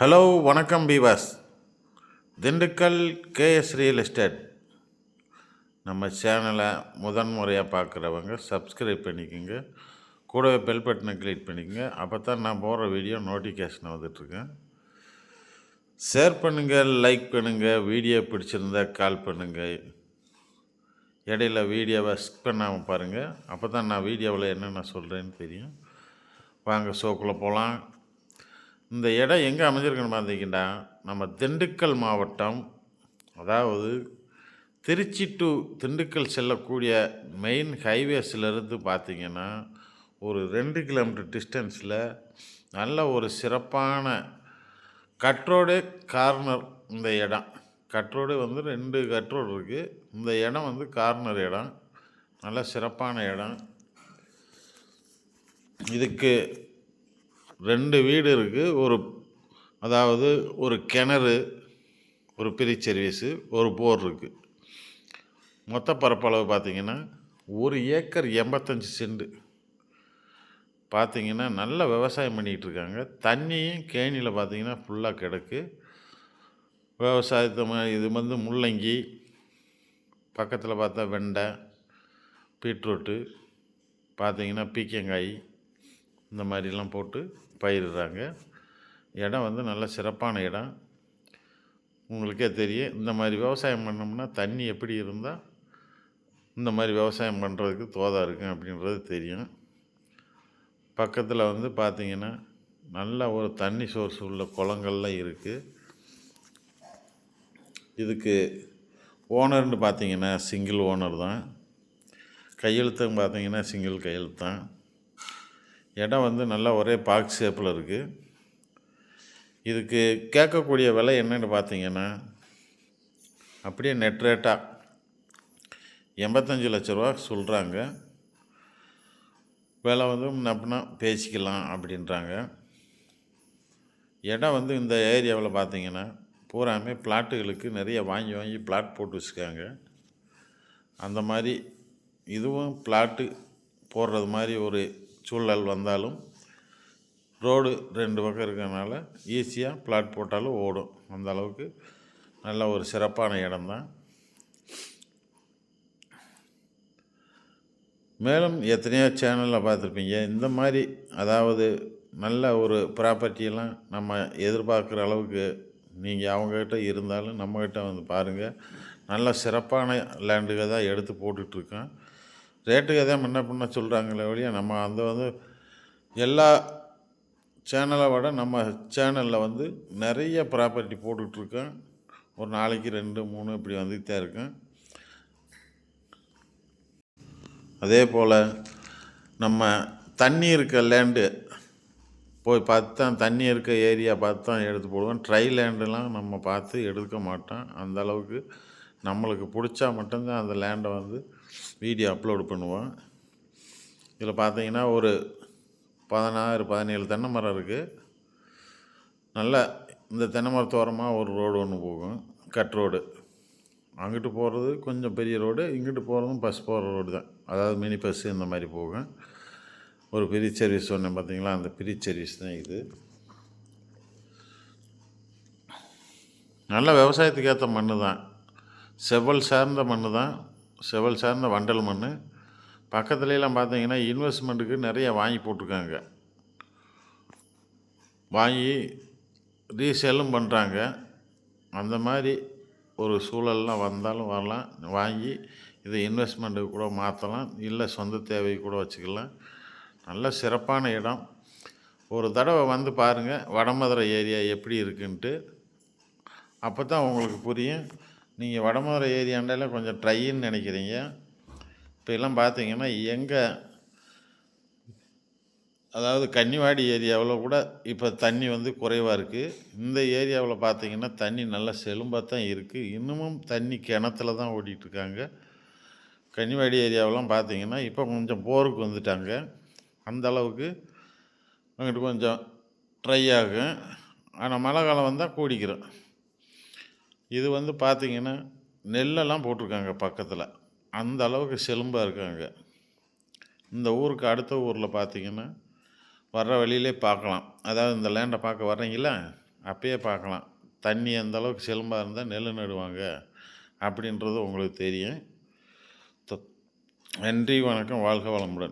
Hello வணக்கம் பீவாஸ் Dindigul KS real estate. நம்ம சேனலை முதன் முறையாக பார்க்குறவங்க சப்ஸ்கிரைப் பண்ணிக்கோங்க. கூடவே பெல் பட்டனை கிளிக் பண்ணிக்கோங்க. அப்போ தான் நான் போடுற வீடியோ நோட்டிஃபிகேஷன் வந்துட்டுருக்கேன். ஷேர் பண்ணுங்கள் லைக் பண்ணுங்கள் வீடியோ பிடிச்சிருந்தா கால் பண்ணுங்கள் இடையில வீடியோவை ஸ்கிப் பண்ணாமல் பாருங்கள் அப்போ தான் நான் வீடியோவில் என்னென்ன சொல்கிறேன்னு தெரியும். வாங்க ஷோக்குள்ளே போகலாம். இந்த இடம் எங்கே அமைஞ்சிருக்குன்னு பார்த்தீங்கன்னா நம்ம திண்டுக்கல் மாவட்டம் அதாவது திருச்சி டு திண்டுக்கல் செல்லக்கூடிய மெயின் ஹைவேஸ்லேருந்து பார்த்திங்கன்னா ஒரு ரெண்டு கிலோமீட்டர் டிஸ்டன்ஸில் நல்ல ஒரு சிறப்பான கட்ரோடு கார்னர் இந்த இடம். கட்ரோடு வந்து ரெண்டு கட்ரோடு இருக்குது இந்த இடம் வந்து கார்னர் இடம். நல்ல சிறப்பான இடம். இதுக்கு ரெண்டு வீடு இருக்குது ஒரு அதாவது ஒரு கிணறு ஒரு பிரி சர்வீஸு ஒரு போர் இருக்குது மொத்த பரப்பளவு பார்த்தீங்கன்னா ஒரு ஏக்கர் எண்பத்தஞ்சு செண்டு பார்த்தீங்கன்னா நல்ல விவசாயம் பண்ணிகிட்டு இருக்காங்க. தண்ணியும் கேணியில் பார்த்தீங்கன்னா ஃபுல்லாக கிடக்கு. விவசாயத்தை இது வந்து முள்ளங்கி பக்கத்தில் பார்த்தா வெண்டை பீட்ரூட்டு பார்த்திங்கன்னா பீக்கங்காய் இந்த மாதிரிலாம் போட்டு பயிரிடுறாங்க. இடம் வந்து நல்ல சிறப்பான இடம். உங்களுக்கே தெரியும் இந்த மாதிரி விவசாயம் பண்ணோம்னா தண்ணி எப்படி இருந்தால் இந்த மாதிரி விவசாயம் பண்ணுறதுக்கு தோதாக இருக்கும் அப்படின்றது தெரியும். பக்கத்தில் வந்து பார்த்தீங்கன்னா நல்ல ஒரு தண்ணி சோர்ஸ் உள்ள குளங்கள்லாம் இருக்குது இதுக்கு ஓனர்னு பார்த்திங்கன்னா சிங்கிள் ஓனர் தான். கையெழுத்தும் பார்த்திங்கன்னா சிங்கிள் கையெழுத்து தான் இடம் வந்து நல்லா ஒரே பாக்ஸ் ஷேப்பில் இருக்குது இதுக்கு கேட்கக்கூடிய விலை என்னன்னு பார்த்தீங்கன்னா அப்படியே நெட் ரேட்டாக எண்பத்தஞ்சு லட்ச ரூபா சொல்கிறாங்க விலை வந்து அப்படின்னா பேசிக்கலாம் அப்படின்றாங்க. இடம் வந்து இந்த ஏரியாவில் பார்த்தீங்கன்னா பூராமே பிளாட்டுகளுக்கு நிறைய வாங்கி வாங்கி பிளாட் போட்டு வச்சுருக்காங்க. அந்த மாதிரி இதுவும் பிளாட்டு போடுறது மாதிரி ஒரு சூழல் வந்தாலும் ரோடு ரெண்டு பக்கம் இருக்கிறதுனால ஈஸியாக பிளாட் போட்டாலும் ஓடும். அந்த அளவுக்கு நல்ல ஒரு சிறப்பான இடம்தான் மேலும் எத்தனையோ சேனலில் பார்த்துருப்பீங்க. இந்த மாதிரி அதாவது நல்ல ஒரு ப்ராப்பர்ட்டியெல்லாம் நம்ம எதிர்பார்க்குற அளவுக்கு நீங்கள் அவங்கக்கிட்ட இருந்தாலும் நம்மக்கிட்ட வந்து பாருங்கள் நல்ல சிறப்பான லேண்டுக தான் எடுத்து போட்டுட்ருக்கோம் ரேட்டுக்கு தான் முன்ன பின்ன சொல்கிறாங்களே ஒழிய நம்ம அந்த வந்து எல்லா சேனலை விட நம்ம சேனலில் வந்து நிறைய ப்ராப்பர்ட்டி போட்டுட்ருக்கோம் ஒரு நாளைக்கு ரெண்டு மூணு இப்படி வந்துக்கிட்டு தான் இருக்கேன். அதே போல் நம்ம தண்ணி இருக்க லேண்டு போய் பார்த்து தான் தண்ணி இருக்க ஏரியா பார்த்து தான் எடுத்து போடுவோம். ட்ரை லேண்டுலாம் நம்ம பார்த்து எடுக்க மாட்டோம். அந்த அளவுக்கு நம்மளுக்கு பிடிச்சா மட்டும்தான் அந்த லேண்டை வந்து வீடியோ அப்லோடு பண்ணுவோம். இதில் பார்த்தீங்கன்னா ஒரு பதினாறு பதினேழு தென்னை மரம் இருக்குது நல்ல இந்த தென்னை மரத்தோரமாக ஒரு ரோடு ஒன்று போகும் கட் ரோடு அங்கிட்டு போகிறது கொஞ்சம் பெரிய ரோடு இங்கிட்டு போகிறதும் பஸ் போகிற ரோடு தான். அதாவது மினி பஸ்ஸு இந்த மாதிரி போகும். ஒரு பெரிய சர்வீஸ் சொன்னேன் பார்த்தீங்களா? அந்த பெரிய சர்வீஸ் தான் இது. நல்ல விவசாயத்துக்கு ஏற்ற மண் தான். செவ்வல் சார்ந்த மண் தான். செவல் சார்ந்த வண்டல் மண் பக்கத்துலலாம் பார்த்தீங்கன்னா இன்வெஸ்ட்மெண்ட்டுக்கு நிறைய வாங்கி போட்டிருக்காங்க. வாங்கி ரீசேலும் பண்ணுறாங்க அந்த மாதிரி ஒரு சூழல்லாம் வந்தாலும் வரலாம். வாங்கி இதை இன்வெஸ்ட்மெண்ட்டுக்கு கூட மாற்றலாம் இல்லை சொந்த தேவை கூட வச்சுக்கலாம். நல்ல சிறப்பான இடம். ஒரு தடவை வந்து பாருங்கள் வடமதுரை ஏரியா எப்படி இருக்குன்ட்டு. அப்போ தான் உங்களுக்கு புரியும். நீங்கள் வடமதுரை ஏரியாண்டால கொஞ்சம் ட்ரைன்னு நினைக்கிறீங்க. இப்போ எல்லாம் பார்த்தீங்கன்னா எங்கே அதாவது கன்னிவாடி ஏரியாவில் கூட இப்போ தண்ணி வந்து குறைவாக இருக்குது இந்த ஏரியாவில் பார்த்தீங்கன்னா தண்ணி நல்லா செலும்பாக தான் இருக்குது இன்னமும் தண்ணி கிணத்துல தான் ஓடிட்டுருக்காங்க. கன்னிவாடி ஏரியாவெலாம் பார்த்தீங்கன்னா இப்போ கொஞ்சம் போருக்கு வந்துட்டாங்க. அந்த அளவுக்கு அங்கிட்டு கொஞ்சம் ட்ரை ஆகும். ஆனால் மழை காலம் வந்தால் கூடிக்கிறோம். இது வந்து பார்த்தீங்கன்னா நெல்லெல்லாம் போட்டிருக்காங்க பக்கத்தில். அந்த அளவுக்கு செலும்பாக இருக்காங்க. இந்த ஊருக்கு அடுத்த ஊரில் பார்த்திங்கன்னா வர்ற வழியிலே பார்க்கலாம் அதாவது இந்த லேண்டை பார்க்க வர்றீங்களா அப்பயே பார்க்கலாம் தண்ணி அந்த அளவுக்கு செலும்பாக இருந்தால் நெல் நடுவாங்க அப்படின்றது உங்களுக்கு தெரியும். நன்றி வணக்கம் வாழ்க வளமுடன்.